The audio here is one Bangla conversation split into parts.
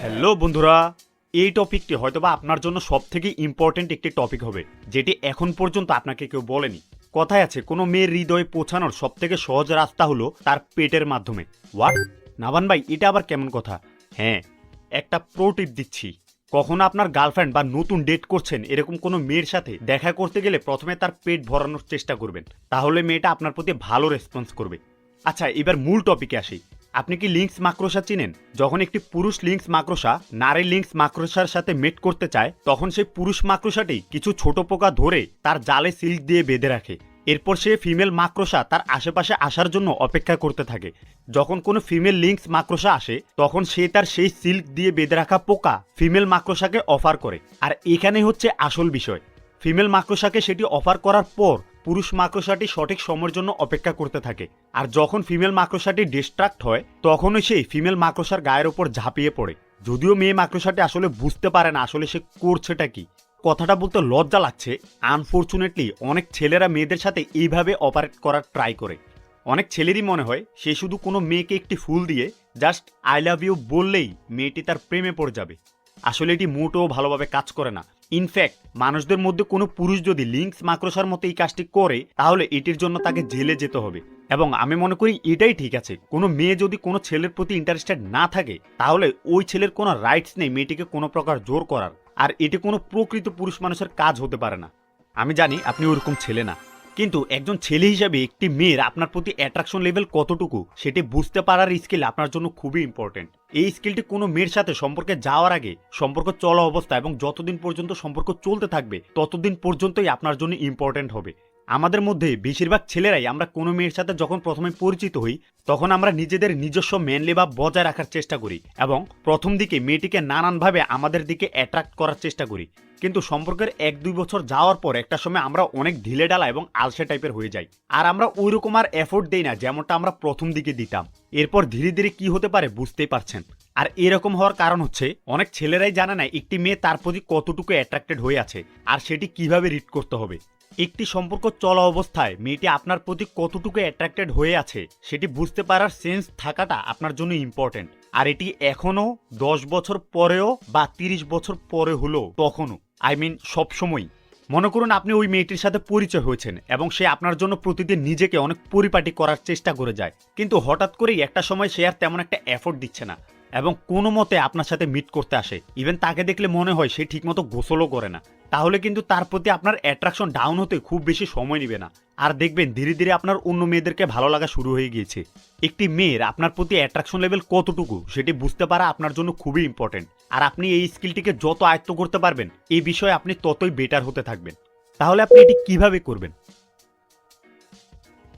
হ্যালো বন্ধুরা। এই টপিকটি হয়তোবা আপনার জন্য সব থেকে ইম্পর্টেন্ট একটি টপিক হবে, যেটি এখন পর্যন্ত আপনাকে কেউ বলেনি। কথায় আছে, কোনো মেয়ের হৃদয়ে পৌঁছানোর সব থেকে সহজ রাস্তা হলো তার পেটের মাধ্যমে। হোয়াট নাবান ভাই, এটা আবার কেমন কথা? হ্যাঁ একটা প্রো টিপ দিচ্ছি। কখনো আপনার গার্লফ্রেন্ড বা নতুন ডেট করছেন এরকম কোনো মেয়ের সাথে দেখা করতে গেলে প্রথমে তার পেট ভরানোর চেষ্টা করবেন। তাহলে মেয়েটা আপনার প্রতি ভালো রেসপন্স করবে। আচ্ছা এবার মূল টপিকে আসি। আপনি কি লিঙ্কস মাক্রোসা চিনেন? যখন একটি পুরুষ লিঙ্কস মাক্রোসা নারী লিঙ্কস মাক্রোসার সাথে মেট করতে চায়, তখন সেই পুরুষ মাক্রোসাটি কিছু ছোট পোকা ধরে তার জালে সিল্ক দিয়ে বেঁধে রাখে। এরপর সে ফিমেল মাক্রোসা তার আশেপাশে আসার জন্য অপেক্ষা করতে থাকে। যখন কোনো ফিমেল লিঙ্কস মাক্রোসা আসে, তখন সে তার সেই সিল্ক দিয়ে বেঁধে রাখা পোকা ফিমেল মাক্রোসাকে অফার করে। আর এখানেই হচ্ছে আসল বিষয়। ফিমেল মাক্রোসাকে সেটি অফার করার পর পুরুষ মাকড়সাটি সঠিক সময়ের জন্য অপেক্ষা করতে থাকে। আর যখন ফিমেল মাকড়সাটি ডিস্ট্রাক্ট হয়, তখনই সেই ফিমেল মাকড়সার গায়ের ওপর ঝাঁপিয়ে পড়ে। যদিও মেয়ে মাকড়সাটি আসলে বুঝতে পারে না আসলে সে করছেটা কি। কথাটা বলতে লজ্জা লাগছে। আনফর্চুনেটলি অনেক ছেলেরা মেয়েদের সাথে এইভাবে অপারেট করার ট্রাই করে। অনেক ছেলেরই মনে হয়, সে শুধু কোনো মেয়েকে একটি ফুল দিয়ে জাস্ট আই লাভ ইউ বললেই মেয়েটি তার প্রেমে পড়ে যাবে। আসলে এটি মোটেও ভালোভাবে কাজ করে না। ইনফ্যাক্ট মানুষদের মধ্যে কোনো পুরুষ যদি লিঙ্কস মাকড়সার মতো এই কাজটি করে, তাহলে এটির জন্য তাকে জেলে যেতে হবে। এবং আমি মনে করি এটাই ঠিক আছে। কোনো মেয়ে যদি কোনো ছেলের প্রতি ইন্টারেস্টেড না থাকে, তাহলে ওই ছেলের কোনো রাইটস নেই মেয়েটিকে কোনো প্রকার জোর করার। আর এটি কোনো প্রকৃত পুরুষ মানুষের কাজ হতে পারে না। আমি জানি আপনি ওরকম ছেলে না। কিন্তু একজন ছেলে হিসাবে একটি মেয়ের আপনার প্রতি অ্যাট্রাকশন লেভেল কতটুকু, সেটি বুঝতে পারার স্কিল আপনার জন্য খুবই ইম্পর্টেন্ট এই স্কিলটি কোনো মেয়ের সাথে সম্পর্কে যাওয়ার আগে, সম্পর্ক চলা অবস্থা এবং যতদিন পর্যন্ত সম্পর্ক চলতে থাকবে, ততদিন পর্যন্তই আপনার জন্য ইম্পর্টেন্ট হবে। আমাদের মধ্যে বেশিরভাগ ছেলেরাই আমরা কোনো মেয়ের সাথে যখন প্রথমে পরিচিত হই, তখন আমরা নিজেদের নিজস্ব ম্যানলি ভাব বজায় রাখার চেষ্টা করি এবং প্রথম দিকে মেয়েটিকে নানানভাবে আমাদের দিকে অ্যাট্রাক্ট করার চেষ্টা করি। কিন্তু সম্পর্কের এক দুই বছর যাওয়ার পর একটা সময় আমরা অনেক ঢিলে ডালা এবং আলসে টাইপের হয়ে যাই। আর আমরা ওই রকম আর এফোর্ট দেই না, যেমনটা আমরা প্রথম দিকে দিতাম। এরপর ধীরে ধীরে কি হতে পারে বুঝতেই পারছেন। আর এরকম হওয়ার কারণ হচ্ছে, অনেক ছেলেরাই জানে না একটি মেয়ে তার প্রতি কতটুকু অ্যাট্রাক্টেড হয়ে আছে আর সেটি কীভাবে রিড করতে হবে। একটি সম্পর্ক চলা অবস্থায় মেয়েটি আপনার প্রতি কতটুকু অ্যাট্রাক্টেড হয়ে আছে সেটি বুঝতে পারার সেন্স থাকাটা আপনার জন্য ইম্পর্টেন্ট আর এটি এখনও দশ বছর পরেও বা তিরিশ বছর পরে হলেও তখনও আই মিন সবসময় মনে করুন আপনি ওই মেয়েটির সাথে পরিচয় হয়েছেন এবং সে আপনার জন্য প্রতিদিন নিজেকে অনেক পরিপাটি করার চেষ্টা করে যায়। কিন্তু হঠাৎ করেই একটা সময় সে আর তেমন একটা এফোর্ট দিচ্ছে না। এবং কোনো মতে আপনার সাথে মিট করতে আসে। ইভেন তাকে দেখলে মনে হয় সে ঠিকমতো গোসলও করে না। তাহলে কিন্তু তার প্রতি আপনার অ্যাট্রাকশন ডাউন হতে খুব বেশি সময় নেবে না। আর দেখবেন, ধীরে ধীরে আপনার অন্য মেয়েদেরকে ভালো লাগা শুরু হয়ে গিয়েছে। একটি মেয়ের আপনার প্রতি অ্যাট্রাকশন লেভেল কতটুকু, সেটি বুঝতে পারা আপনার জন্য খুবই ইম্পর্টেন্ট আর আপনি এই স্কিলটিকে যত আয়ত্ত করতে পারবেন এই বিষয়ে আপনি ততই বেটার হতে থাকবেন। তাহলে আপনি এটি কীভাবে করবেন?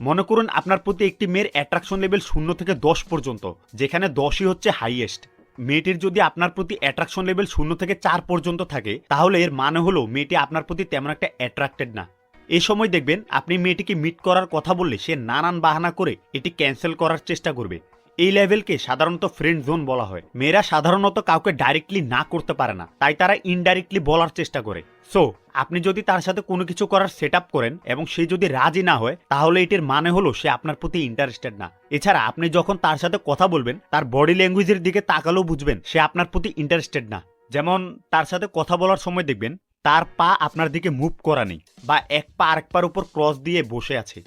মনে করুন আপনার প্রতি একটি মেয়ের অ্যাট্রাকশন লেভেল শূন্য থেকে দশ পর্যন্ত, যেখানে দশই হচ্ছে হাইয়েস্ট মেয়েটির যদি আপনার প্রতি অ্যাট্রাকশন লেভেল শূন্য থেকে চার পর্যন্ত থাকে, তাহলে এর মানে হলো মেয়েটি আপনার প্রতি তেমন একটা অ্যাট্রাক্টেড না। এ সময় দেখবেন আপনি মেয়েটিকে মিট করার কথা বললে সে নানান বাহানা করে এটি ক্যান্সেল করার চেষ্টা করবে। এই লেভেলকে সাধারণত ফ্রেন্ড জোন বলা হয়। মেয়েরা সাধারণত কাউকে ডাইরেক্টলি না করতে পারে না, তাই তারা ইনডাইরেক্টলি বলার চেষ্টা করে। সো আপনি যদি তার সাথে কোনো কিছু করার সেট করেন এবং সে যদি রাজি না হয়, তাহলে এটির মানে হলো সে আপনার প্রতি ইন্টারেস্টেড না। এছাড়া আপনি যখন তার সাথে কথা বলবেন, তার বডি ল্যাঙ্গুয়েজের দিকে তাকালেও বুঝবেন, সে আপনার প্রতি ইন্টারেস্টেড না। যেমন তার সাথে কথা বলার সময় দেখবেন, তার পা আপনার দিকে মুভ করা নেই বা এক পা আরেক পার উপর ক্রস দিয়ে বসে আছে।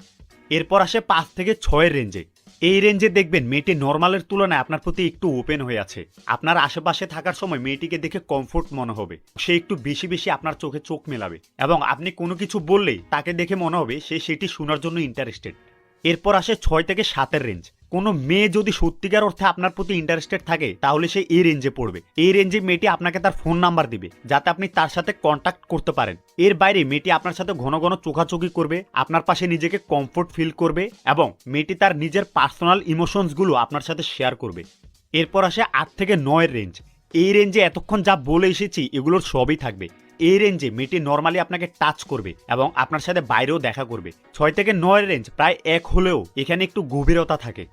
এরপর আসে পাঁচ থেকে ছয়ের রেঞ্জে এই রেঞ্জে দেখবেন মেয়েটি নর্মালের তুলনায় আপনার প্রতি একটু ওপেন হয়ে আছে। আপনার আশেপাশে থাকার সময় মেয়েটিকে দেখে কমফোর্ট মনে হবে। সে একটু বেশি বেশি আপনার চোখে চোখ মেলাবে এবং আপনি কোনো কিছু বললেই তাকে দেখে মনে হবে সে সেটি শোনার জন্য ইন্টারেস্টেড এরপর আসে ছয় থেকে সাতের রেঞ্জ কোনো মেয়ে যদি সত্যিকার অর্থে আপনার প্রতি ইন্টারেস্টেড থাকে, তাহলে সে এই রেঞ্জে পড়বে। এই রেঞ্জে মেয়েটি আপনাকে তার ফোন নাম্বার দিবে, যাতে আপনি তার সাথে কন্ট্যাক্ট করতে পারেন। এর বাইরে মেয়েটি আপনার সাথে ঘন ঘন চোখাচোখি করবে, আপনার পাশে নিজেকে কমফোর্ট ফিল করবে এবং মেয়েটি তার নিজের পার্সোনাল ইমোশনসগুলো আপনার সাথে শেয়ার করবে। এরপর আসে আট থেকে নয়ের রেঞ্জ এই রেঞ্জে এতক্ষণ যা বলে এসেছি, এগুলোর সবই থাকবে। এই রেঞ্জে মেয়েটি নর্মালি আপনাকে টাচ করবে এবং আপনার সাথে বাইরেও দেখা করবে। ছয় থেকে নয়ের রেঞ্জ প্রায় এক হলেও এখানে একটু গভীরতা থাকে।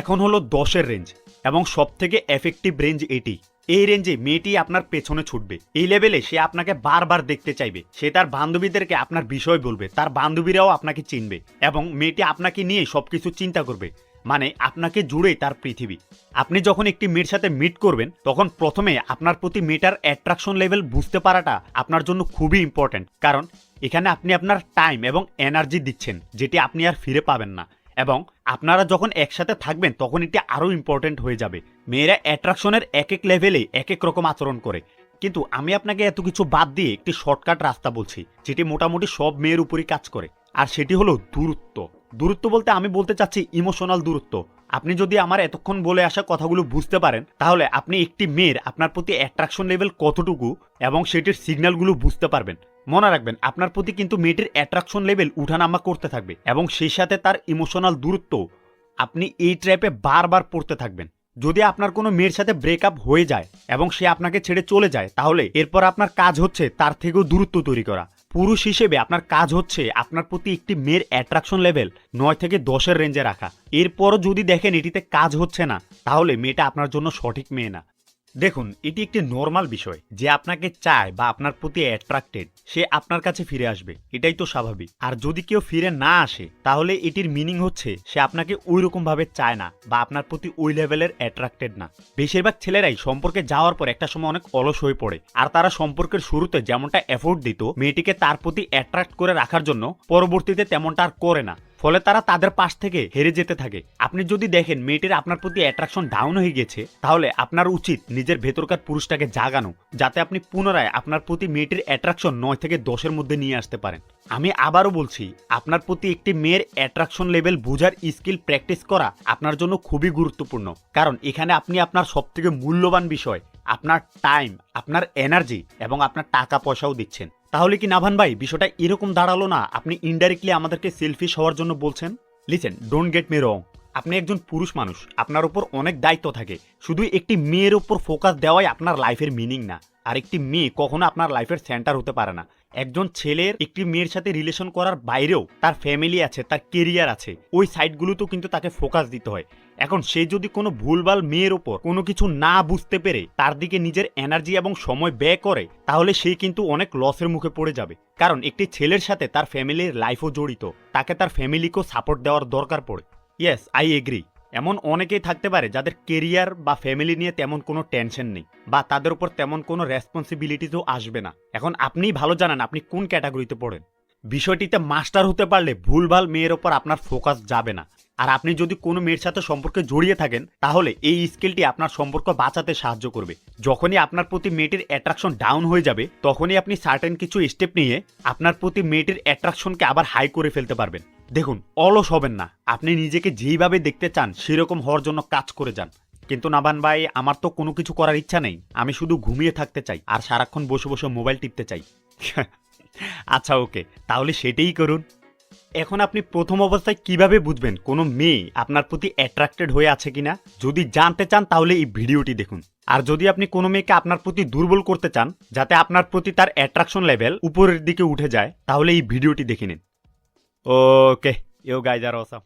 এখন হলো দশের রেঞ্জ এবং সব থেকে এফেক্টিভ রেঞ্জ এটি। এই রেঞ্জে মেয়েটি আপনার পেছনে ছুটবে। এই লেভেলে সে আপনাকে বারবার দেখতে চাইবে। সে তার বান্ধবীদেরকে আপনার বিষয় বলবে, তার বান্ধবীরাও আপনাকে চিনবে এবং মেয়েটি আপনাকে নিয়ে সবকিছু চিন্তা করবে। মানে আপনাকে জুড়েই তার পৃথিবী। আপনি যখন একটি মেয়ের সাথে মিট করবেন, তখন প্রথমে আপনার প্রতি মেয়েটার অ্যাট্রাকশন লেভেল বুঝতে পারাটা আপনার জন্য খুবই ইম্পর্ট্যান্ট কারণ এখানে আপনি আপনার টাইম এবং এনার্জি দিচ্ছেন, যেটি আপনি আর ফিরে পাবেন না। এবং আপনারা যখন একসাথে থাকবেন, তখন এটি আরও ইম্পর্টেন্ট হয়ে যাবে। মেয়েরা অ্যাট্রাকশনের এক এক লেভেলে এক এক রকম আচরণ করে। কিন্তু আমি আপনাকে এত কিছু বাদ দিয়ে একটি শর্টকাট রাস্তা বলছি, যেটি মোটামুটি সব মেয়ের উপরই কাজ করে। আর সেটি হলো দূরত্ব। দূরত্ব বলতে আমি বলতে চাচ্ছি ইমোশনাল দূরত্ব। আপনি যদি আমার এতক্ষণ বলে আসা কথাগুলো বুঝতে পারেন, তাহলে আপনি একটি মেয়ের আপনার প্রতি অ্যাট্রাকশন লেভেল কতটুকু এবং সেটির সিগন্যালগুলো বুঝতে পারবেন। মনে রাখবেন, আপনার প্রতি কিন্তু মেয়েটির অ্যাট্রাকশন লেভেল উঠানামা করতে থাকবে এবং সেই সাথে তার ইমোশনাল দূরত্ব আপনি এই ট্র্যাপে বারবার পড়তে থাকবেন। যদি আপনার কোনো মেয়ের সাথে ব্রেকআপ হয়ে যায় এবং সে আপনাকে ছেড়ে চলে যায়, তাহলে এরপর আপনার কাজ হচ্ছে তার থেকেও দূরত্ব তৈরি করা। পুরুষ হিসেবে আপনার কাজ হচ্ছে আপনার প্রতি একটি মেয়ের অ্যাট্রাকশন লেভেল নয় থেকে দশের রেঞ্জে রাখা। এরপরও যদি দেখেন এটিতে কাজ হচ্ছে না, তাহলে মেয়েটা আপনার জন্য সঠিক মেয়ে না। দেখুন, এটি একটি নর্মাল বিষয়। যে আপনাকে চায় বা আপনার প্রতি অ্যাট্রাক্টেড সে আপনার কাছে ফিরে আসবে। এটাই তো স্বাভাবিক। আর যদি কেউ ফিরে না আসে, তাহলে এটির মিনিং হচ্ছে, সে আপনাকে ওই রকম ভাবে চায় না বা আপনার প্রতি ওই লেভেলের অ্যাট্রাক্টেড না। বেশিরভাগ ছেলেরাই সম্পর্কে যাওয়ার পর একটা সময় অনেক অলস হয়ে পড়ে। আর তারা সম্পর্কের শুরুতে যেমনটা এফোর্ট দিত, মেয়েটিকে তার প্রতি অ্যাট্রাক্ট করে রাখার জন্য, পরবর্তীতে তেমনটা আর করে না। ফলে তারা তাদের পাশ থেকে হেরে যেতে থাকে। আপনি যদি দেখেন মেয়েটির আপনার প্রতি অ্যাট্রাকশন ডাউন হয়ে গেছে, তাহলে আপনার উচিত নিজের ভেতরকার পুরুষটাকে জাগানো, যাতে আপনি পুনরায় আপনার প্রতি মেয়েটির অ্যাট্রাকশন নয় থেকে দশের মধ্যে নিয়ে আসতে পারেন। আমি আবারও বলছি, আপনার প্রতি একটি মেয়ের অ্যাট্রাকশন লেভেল বোঝার স্কিল প্র্যাকটিস করা আপনার জন্য খুবই গুরুত্বপূর্ণ। কারণ এখানে আপনি আপনার সবথেকে মূল্যবান বিষয়, আপনার টাইম আপনার এনার্জি এবং আপনার টাকা পয়সাও দিচ্ছেন। তাহলে কি নাভান ভাই, বিষয়টা এরকম দাঁড়াল না? আপনি ইনডাইরেক্টলি আমাদেরকে সেলফিশ হওয়ার জন্য বলছেন? Listen don't get me wrong আপনি একজন পুরুষ মানুষ, আপনার উপর অনেক দায়িত্ব থাকে। শুধু একটি মেয়ের উপর ফোকাস দেওয়াই আপনার লাইফের মিনিং না। আর একটি মেয়ে কখনো আপনার লাইফের সেন্টার হতে পারে না। একজন ছেলের একটি মেয়ের সাথে রিলেশন করার বাইরেও তার ফ্যামিলি আছে, তার কেরিয়ার আছে। ওই সাইডগুলোতেও কিন্তু তাকে ফোকাস দিতে হয়। এখন সে যদি কোনো ভুলভাল মেয়ের ওপর কোনো কিছু না বুঝতে পেরে, তার দিকে নিজের এনার্জি এবং সময় ব্যয় করে, তাহলে সে কিন্তু অনেক লসের মুখে পড়ে যাবে। কারণ একটি ছেলের সাথে তার ফ্যামিলির লাইফও জড়িত। তাকে তার ফ্যামিলিকেও সাপোর্ট দেওয়ার দরকার পড়ে। ইয়েস আই এগ্রি এমন অনেকেই থাকতে পারে যাদের কেরিয়ার বা ফ্যামিলি নিয়ে তেমন কোনো টেনশন নেই বা তাদের উপর তেমন কোনো রেসপন্সিবিলিটিসও আসবে না। এখন আপনিই ভালো জানেন আপনি কোন ক্যাটাগরিতে পড়েন। বিষয়টিতে মাস্টার হতে পারলে ভুলভাল মেয়ের ওপর আপনার ফোকাস যাবে না। আর আপনি যদি কোনো মেয়ের সাথে সম্পর্কে জড়িয়ে থাকেন, তাহলে এই স্কিলটি আপনার সম্পর্ক বাঁচাতে সাহায্য করবে। যখনই আপনার প্রতি মেয়েটির অ্যাট্রাকশন ডাউন হয়ে যাবে, তখনই আপনি সার্টেন কিছু স্টেপ নিয়ে আপনার প্রতি মেয়েটির অ্যাট্রাকশনকে আবার হাই করে ফেলতে পারবেন। দেখুন, অলস হবেন না। আপনি নিজেকে যেইভাবে দেখতে চান, সেরকম হওয়ার জন্য কাজ করে যান। কিন্তু নাবান ভাই, আমার তো কোনো কিছু করার ইচ্ছা নেই। আমি শুধু ঘুমিয়ে থাকতে চাই আর সারাক্ষণ বসে বসে মোবাইল টিপতে চাই। আচ্ছা ওকে। তাহলে সেটাই করুন। এখন আপনি প্রথম অবস্থায় কীভাবে বুঝবেন কোনো মেয়ে আপনার প্রতি অ্যাট্রাক্টেড হয়ে আছে কিনা? যদি জানতে চান, তাহলে এই ভিডিওটি দেখুন। আর যদি আপনি কোনো মেয়েকে আপনার প্রতি দুর্বল করতে চান, যাতে আপনার প্রতি তার অ্যাট্রাকশন লেভেল উপরের দিকে উঠে যায়, তাহলে এই ভিডিওটি দেখে নিন। Okay you guys are awesome